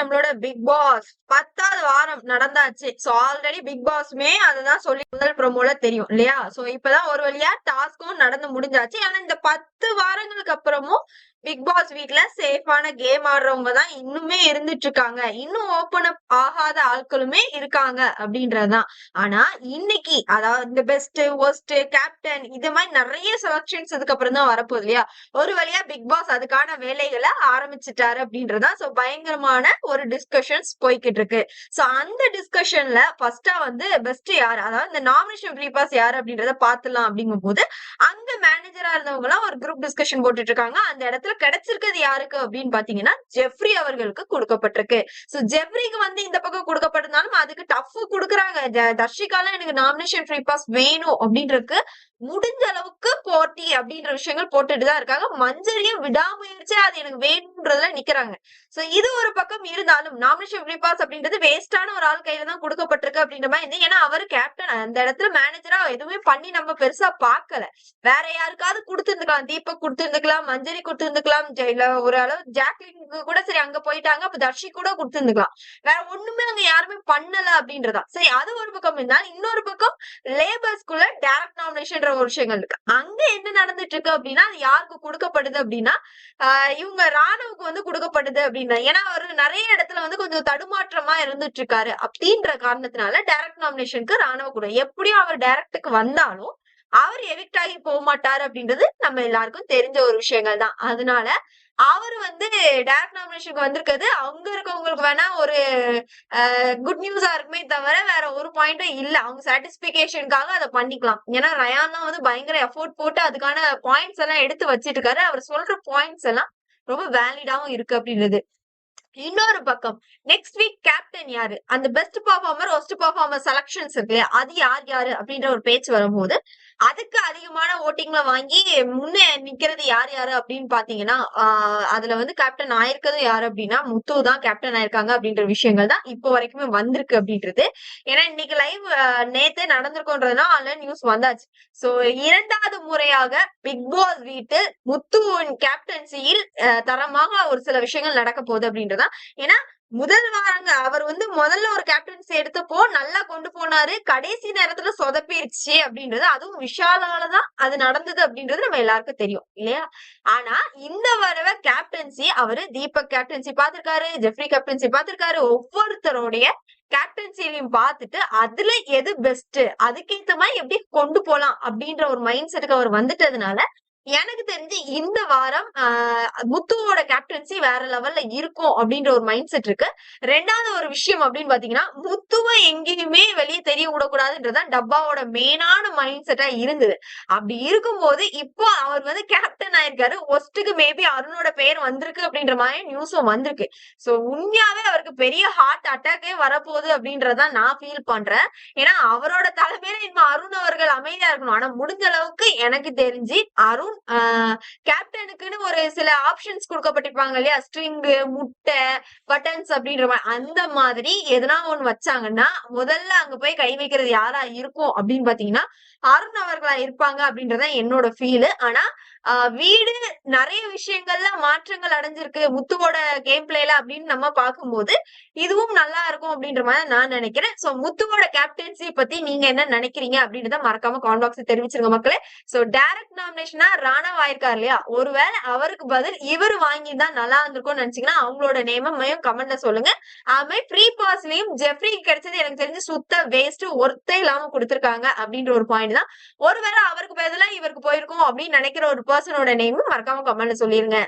நம்மளோட big pass பத்தாவது வாரம் நடந்தாச்சு. சோ ஆல்ரெடி பிக் பாஸ்மே அதுதான் சொல்லி முதல் ப்ரோமோல தெரியும் இல்லையா? சோ இப்பதான் ஒரு வழியா டாஸ்க்கும் நடந்து முடிஞ்சாச்சு. ஆனா இந்த பத்து வாரங்களுக்கு அப்புறமும் பிக் பாஸ் வீட்ல சேஃபான கேம் ஆடுறவங்க தான் இன்னுமே இருந்துட்டு இருக்காங்க இன்னும் ஓபன் அப் ஆகாத ஆட்களுமே இருக்காங்க அப்படின்றதுதான். ஆனா இன்னைக்கு அதாவது இந்த பெஸ்ட் ஒஸ்ட் கேப்டன் இது மாதிரி நிறைய செலக்ஷன்ஸ் அதுக்கப்புறம் தான் வரப்போகுது இல்லையா? ஒரு வழியா பிக் பாஸ் அதுக்கான வேலைகளை ஆரம்பிச்சிட்டாரு அப்படின்றதா சோ பயங்கரமான ஒரு டிஸ்கஷன்ஸ் போய்கிட்டு இருக்கு சோ அந்த டிஸ்கஷன்ல ஃபர்ஸ்டா வந்து பெஸ்ட் யார்? அதாவது இந்த நாமினேஷன் ப்ரீபாஸ் யார் அப்படின்றத பாத்துலாம் அப்படிங்கும் போது அங்க மேனேஜரா இருந்தவங்க எல்லாம் ஒரு குரூப் டிஸ்கஷன் போட்டுட்டு இருக்காங்க அந்த இடத்துல கிடைச்சிருக்கிறது யாருக்கு அப்படின்னு பாத்தீங்கன்னா ஜெஃப்ரி அவர்களுக்கு கொடுக்கப்பட்டிருக்கு. சோ ஜெஃப்ரிக்கு வந்து இந்த பக்கம் கொடுக்கப்பட்டிருந்தாலும் அதுக்கு டஃப் கொடுக்குறாங்க. ஜ- எனக்கு நாமினேஷன் ஃப்ரீ பாஸ் வேணும் அப்படின்றதுக்கு முடிஞ்ச அளவுக்கு போட்டி அப்படின்ற விஷயங்கள் போட்டுட்டு தான் இருக்காங்க. மஞ்சரியும் விடாமுயற்சி அது எனக்கு வேணும் அப்படின்றதுல நிக்கிறாங்க. சோ இது ஒரு பக்கம் இருந்தாலும் நாமினேஷன் ஃப்ரீ பாஸ் அப்படின்றது வேஸ்டான ஒரு ஆள் கையில தான் கொடுக்கப்பட்டிருக்கு அப்படின்ற மாதிரி இருந்து ஏன்னா அவரு கேப்டன் அந்த இடத்துல மேனேஜரா எதுவுமே பண்ணி நம்ம பெருசா பாக்கல வேற யாருக்காவது கொடுத்திருந்துக்கலாம். தீபக் கொடுத்திருந்துக்கலாம் மஞ்சரி கொடுத்திருந்துக்கலாம். ஜெ- இல்ல ஒரு அளவு ஜாக்லின் கூட சரி அங்க போயிட்டாங்க. அப்ப தர்ஷி கூட கொடுத்திருந்துக்கலாம். வேற ஒண்ணுமே அங்க யாருமே பண்ணல அப்படின்றதா. சரி அது ஒரு பக்கம் இருந்தாலும் இன்னொரு பக்கம் லேபர்ஸ்குள்ள டைரக்ட் நாமினேஷன் ஒரு விஷயங்கள் இருக்கு. அங்க என்ன நடந்துட்டு இருக்கு அப்படின்னா அது யாருக்கு கொடுக்கப்படுது அப்படின்னா ஆஹ் இவங்க ராணுவுக்கு வந்து கொடுக்கப்படுது அப்படின்னா ஏன்னா அவர் நிறைய இடத்துல வந்து கொஞ்சம் தடுமாற்றமா இருந்துட்டு இருக்காரு அப்படின்ற காரணத்தினால டைரக்ட் நாமினேஷனுக்கு ராணுவ கூட எப்படியும் அவர் டைரக்டுக்கு வந்தாலும் அவர் எவிக்ட் ஆகி போக மாட்டாரு அப்படின்றது நம்ம எல்லாருக்கும் தெரிஞ்ச ஒரு விஷயங்கள் தான். அதனால அவர் வந்து டைரக்ட் நாமினேஷனுக்கு வந்திருக்கிறது அங்க இருக்கவங்களுக்கு வேணா ஒரு குட் நியூஸா இருக்குமே தவிர வேற ஒரு பாயிண்ட்டும் இல்ல. அவங்க சாட்டிஸ்பிகேஷனுக்காக அதை பண்ணிக்கலாம். ஏன்னா ரயான் தான் வந்து பயங்கர எஃபோர்ட் போட்டு அதுக்கான பாயிண்ட்ஸ் எல்லாம் எடுத்து வச்சிட்டு இருக்காரு அவர் சொல்ற பாயிண்ட்ஸ் எல்லாம் ரொம்ப வேலிடாவும் இருக்கு அப்படின்றது. இன்னொரு பக்கம் நெக்ஸ்ட் வீக் கேப்டன் யாரு? அந்த best performer worst performer selections இருக்கு அது யார் யாரு? அப்படின்ற ஒரு பேச்சு வரும்போது அதுக்கு அதிகமான ஓட்டிங்ல வாங்கி முன்னே நிக்கிறது யார் யாரு அப்படின்னு பாத்தீங்கன்னா அதுல வந்து கேப்டன் ஆயிருக்கிறது யாரு அப்படின்னா முத்து தான் கேப்டன் ஆயிருக்காங்க அப்படின்ற விஷயங்கள் தான் இப்போ வரைக்குமே வந்திருக்கு அப்படின்றது. ஏன்னா இன்னைக்கு லைவ் நேத்து நடந்திருக்கோன்றதுனா ஆன்லைன் நியூஸ் வந்தாச்சு. சோ இரண்டாவது முறையாக பிக் பாஸ் வீட்டு முத்துவின் கேப்டன்சியில் தரமாக ஒரு சில விஷயங்கள் நடக்க போகுது அப்படின்றதான் ஏன்னா முதல் வாரங்க. அவர் வந்து முதல்ல ஒரு கேப்டன்சி எடுத்தப்போ நல்லா கொண்டு போனாரு. கடைசி நேரத்துல சொதப்பிருச்சு அப்படின்றது அதுவும் விஷாலாலதான் அது நடந்தது அப்படின்றது நம்ம எல்லாருக்கும் தெரியும். இல்லையா? ஆனா இந்த வரவ கேப்டன்சி அவரு தீபக் கேப்டன்சி பாத்திருக்காரு ஜெஃப்ரி கேப்டன்சி பாத்திருக்காரு ஒவ்வொருத்தருடைய கேப்டன்சிலையும் பார்த்துட்டு அதுல எது பெஸ்ட் அதுக்கேத்த மாதிரி எப்படி கொண்டு போலாம் அப்படின்ற ஒரு மைண்ட் செட்டுக்கு அவர் வந்துட்டதுனால எனக்கு தெரிஞ்சு இந்த வாரம் ஆஹ், முத்துவோட கேப்டன்சி வேற லெவல்ல இருக்கும் அப்படின்ற ஒரு மைண்ட் செட் இருக்கு. ரெண்டாவது ஒரு விஷயம் அப்படின்னு பாத்தீங்கன்னா முத்துவை எங்கேயுமே வெளியே தெரிய விடக்கூடாதுன்றதுதான் டப்பாவோட மெயினான மைண்ட் செட்டா இருந்தது. அப்படி இருக்கும்போது இப்போ அவர் வந்து கேப்டன் ஆயிருக்காரு. ஒஸ்ட்டுக்கு மேபி அருணோட பேர் வந்திருக்கு அப்படின்ற மாதிரி நியூஸும் வந்திருக்கு. சோ உண்மையாவே அவருக்கு பெரிய ஹார்ட் அட்டாக்கே வரப்போகுது அப்படின்றதான் நான் ஃபீல் பண்றேன். ஏன்னா அவரோட தலைமையில இன்னும் அருண் அவர்கள் அமைதியா இருக்கணும். ஆனா முடிஞ்ச அளவுக்கு எனக்கு தெரிஞ்சு அருண் கேப்டனுக்குன்னு ஒரு சில ஆப்ஷன்ஸ் கொடுக்கப்பட்டிருப்பாங்க இல்லையா ஸ்ட்ரிங் முட்டை பட்டன்ஸ் அப்படின்ற மாதிரி அந்த மாதிரி எதனா ஒண்ணு வச்சாங்கன்னா முதல்ல அங்க போய் கை வைக்கிறது யாரா இருக்கும் அப்படின்னு பாத்தீங்கன்னா அருண் அவர்களா இருப்பாங்க அப்படின்றத என்னோட ஃபீல் ஆனா ஆஹ் வீடு நிறைய விஷயங்கள்ல மாற்றங்கள் அடைஞ்சிருக்கு. முத்துவோட கேம் பிளேல அப்படின்னு நம்ம பார்க்கும்போது இதுவும் நல்லா இருக்கும் அப்படின்ற மாதிரி நான் நினைக்கிறேன். சோ முத்துவோட கேப்டன்சி பத்தி நீங்க என்ன நினைக்கிறீங்க அப்படின்றத மறக்காம கான்பாக்ஸ் தெரிவிச்சிருங்க மக்களே. சோ டைரக்ட் நாமினேஷனா ராணா ஆயிருக்காரு இல்லையா? ஒருவேளை அவருக்கு பதில் இவர் வாங்கி தான் நல்லா இருந்திருக்கும்னு நினைச்சீங்கன்னா அவங்களோட நேமையும் கமெண்ட்ல சொல்லுங்க. அதுமாதிரி ஃப்ரீ பாஸ்லயும் ஜெஃப்ரி கிடைச்சது எனக்கு தெரிஞ்சு சுத்த வேஸ்ட் ஒர்த்தே இல்லாம கொடுத்திருக்காங்க அப்படின்ற ஒரு பாயிண்ட் தான் ஒருவேளை அவருக்கு பதிலா இவருக்கு போயிருக்கும் அப்படின்னு நினைக்கிற ஒரு பர்சனோட நேமும் மறக்காம கமெண்ட்ல சொல்லிருங்க.